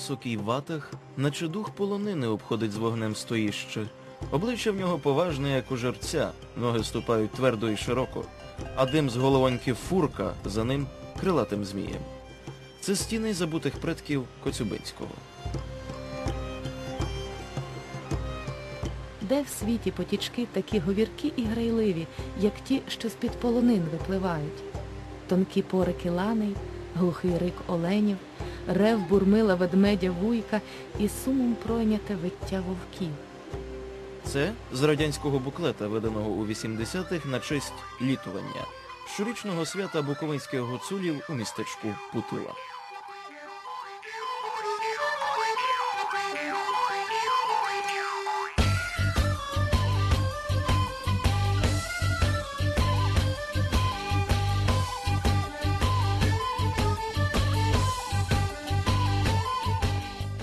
високий ватах, наче дух полонини обходить з вогнем стоїще. Обличчя в нього поважне, як у жерця, ноги ступають твердо і широко, а дим з головоньки фурка за ним крилатим змієм. Це стіни забутих предків Коцюбинського. Де в світі потічки такі говіркі і грайливі, як ті, що з-під полонин випливають? Тонкі порики ланей, глухий рик оленів, рев бурмила ведмедя вуйка і сумом пройняте виття вовків. Це з радянського буклета, виданого у 80-х на честь літування, щорічного свята буковинських гуцулів у містечку Путила.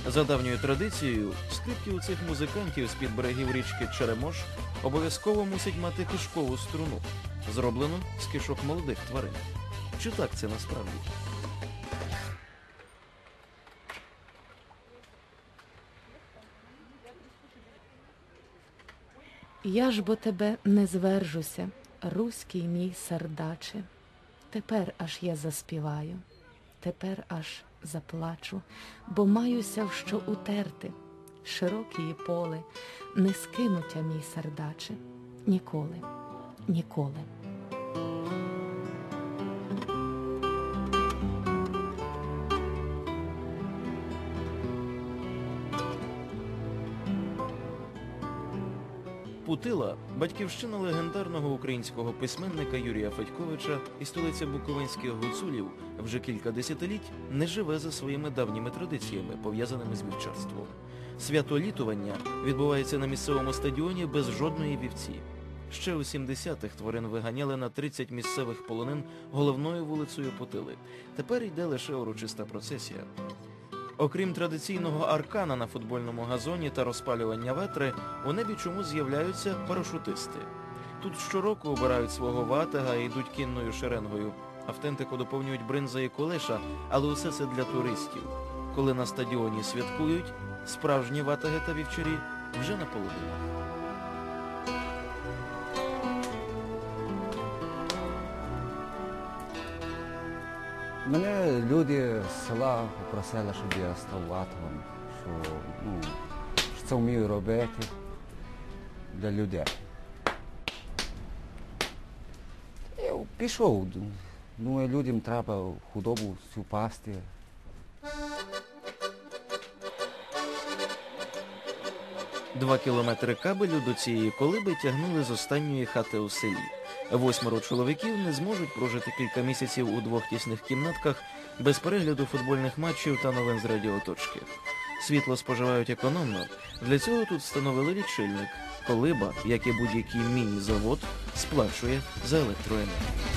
За давньою традицією, скрипки у цих музикантів з-під берегів річки Черемош обов'язково мусять мати кишкову струну, зроблену з кишок молодих тварин. Чи так це насправді? Я ж бо тебе не звержуся, руський мій сердаче. Тепер аж я заспіваю, тепер аж заплачу, бо маюся в що утерти. Широкі поле, не скинуття мій сердаче. Ніколи, ніколи. Путила батьківщина легендарного українського письменника Юрія Федьковича і столиця буковинських гуцулів вже кілька десятиліть не живе за своїми давніми традиціями, пов'язаними з вівчарством. Свято літування відбувається на місцевому стадіоні без жодної вівці. Ще у 70-х тварин виганяли на 30 місцевих полонин головною вулицею Путили. Тепер йде лише урочиста процесія. Окрім традиційного аркана на футбольному газоні та розпалювання ветри, у небі чомусь з'являються парашутисти. Тут щороку обирають свого ватага і йдуть кінною шеренгою. Автентику доповнюють бринза і колеша, але усе це для туристів. Коли на стадіоні святкують, справжні ватаги та вівчарі вже на полуденах. Мене люди з села попросили, щоб я став ватовим, що, ну, що це вмію робити для людей. Я пішов. Ну, людям треба худобу всю пасти. Два кілометри кабелю до цієї колиби тягнули з останньої хати у селі. Восьмеро чоловіків не зможуть прожити кілька місяців у двох тісних кімнатках без перегляду футбольних матчів та новин з радіоточки. Світло споживають економно. Для цього тут встановили лічильник. Колиба, як і будь-який міні-завод, сплачує за електроенергію.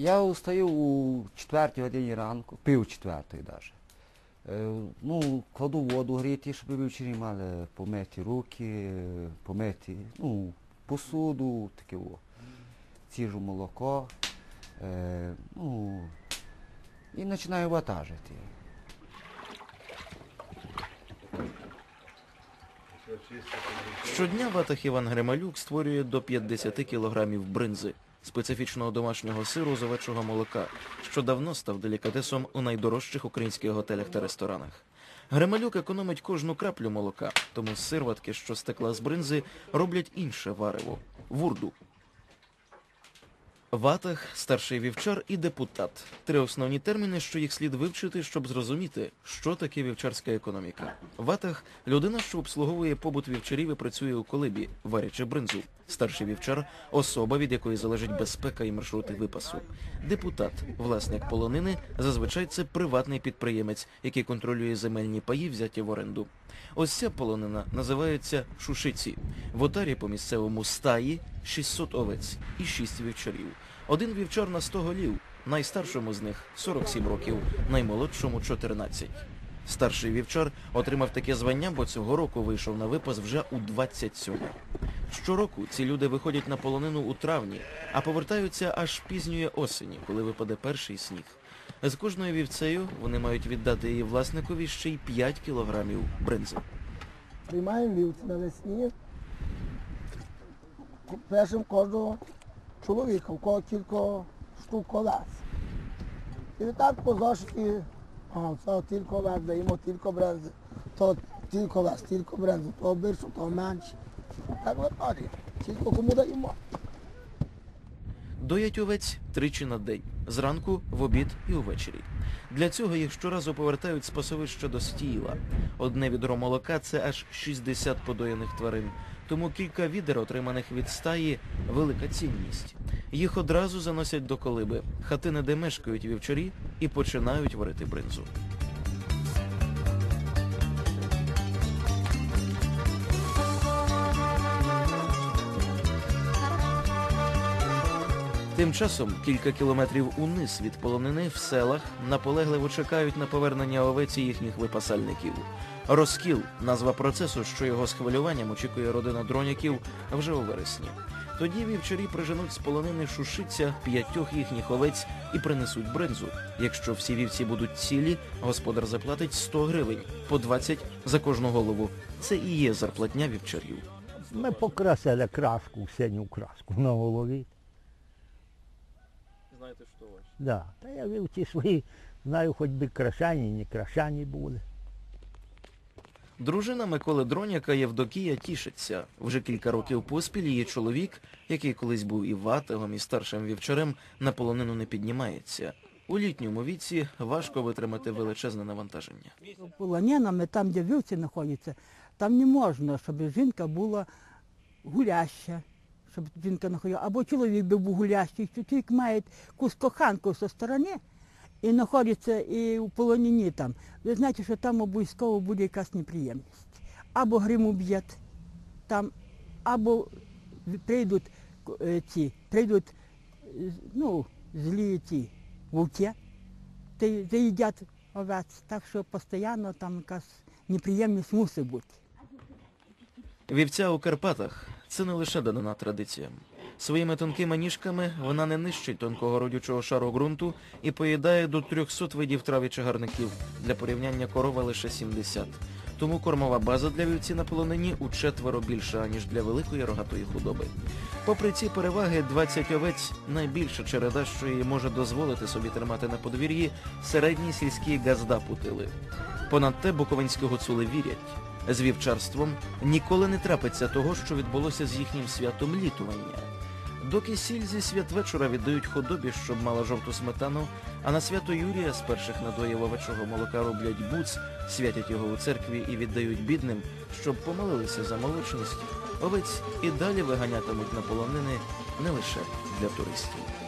Я устаю у четвертій годині ранку, пів четвертої навіть. Е, ну, кладу воду гріти, щоб ввечері мали помити руки, помити ну, посуду, таке о. Ціжу молоко. Е, ну, і починаю ватажити. Щодня ватах Іван Гремалюк створює до 50 кілограмів бринзи, специфічного домашнього сиру з овечого молока, що давно став делікатесом у найдорожчих українських готелях та ресторанах. Гремалюк економить кожну краплю молока, тому сирватки, що стекла з бринзи, роблять інше варево вурду. Ватах, старший вівчар і депутат три основні терміни, що їх слід вивчити, щоб зрозуміти, що таке вівчарська економіка. Ватах людина, що обслуговує побут вівчарів і працює у колибі, варячи бринзу. Старший вівчар особа, від якої залежить безпека і маршрути випасу. Депутат, власник полонини, зазвичай це приватний підприємець, який контролює земельні паї, взяті в оренду. Ось ця полонина називається Шушиці. В отарі по місцевому стаї 600 овець і 6 вівчарів. Один вівчар на 100 голів, найстаршому з них 47 років, наймолодшому 14. Старший вівчар отримав таке звання, бо цього року вийшов на випас вже у 27. Щороку ці люди виходять на полонину у травні, а повертаються аж пізньої осені, коли випаде перший сніг. З кожною вівцею вони мають віддати її власникові ще й 5 кілограмів бринзи. Приймаємо вівці навесні. Пишемо кожного чоловіка, в кого кілька штук колес. І так по зошиті, а, це тільки овець, даємо тільки брензи, то тільки овець, тільки брензи, то більше, то менше. Так виходить. Тільки кому даємо. Доять овець тричі на день зранку, в обід і увечері. Для цього їх щоразу повертають з пасовища до стійла. Одне відро молока це аж 60 подоєних тварин. Тому кілька відер, отриманих від стаї, велика цінність. Їх одразу заносять до колиби, хатини, де мешкають вівчарі, і починають варити бринзу. Тим часом кілька кілометрів униз від полонини в селах наполегливо чекають на повернення овець їхніх випасальників. Розкіл назва процесу, що його з хвилюванням очікує родина дроняків вже у вересні. Тоді вівчарі приженуть з полонини шушиця п'ятьох їхніх овець і принесуть бринзу. Якщо всі вівці будуть цілі, господар заплатить 100 гривень по 20 за кожну голову. Це і є зарплатня вівчарів. Ми покрасили краску, синю краску на голові. Знаєте, що ваше? Да. Та я вівці свої, знаю, хоч би крашані, не крашані були. Дружина Миколи Дроняка Євдокія тішиться. Вже кілька років поспіль її чоловік, який колись був і ватагом, і старшим вівчарем, на полонину не піднімається. У літньому віці важко витримати величезне навантаження. полоненими, там, де вівці знаходяться, там не можна, щоб жінка була гуляща, щоб жінка знаходила, або чоловік би був гулящий, що чоловік має якусь коханку зі сторони і знаходиться і у полонині там. Ви знаєте, що там обов'язково буде якась неприємність. Або грим уб'ють там, або прийдуть е, ці, прийдуть ну, злі ці вовки, заїдять овець, так що постійно там якась неприємність мусить бути. Вівця у Карпатах це не лише данина традиціям. Своїми тонкими ніжками вона не нищить тонкого родючого шару ґрунту і поїдає до 300 видів трав і чагарників. Для порівняння корова лише 70. Тому кормова база для вівці на полонині у четверо більша, ніж для великої рогатої худоби. Попри ці переваги, 20 овець найбільша череда, що її може дозволити собі тримати на подвір'ї середні сільські газда путили. Понад те буковинські гуцули вірять. З вівчарством ніколи не трапиться того, що відбулося з їхнім святом літування. Доки сіль зі святвечора віддають худобі, щоб мала жовту сметану, а на свято Юрія з перших надоїв овечого молока роблять буц, святять його у церкві і віддають бідним, щоб помилилися за молочність, овець і далі виганятимуть на полонини не лише для туристів.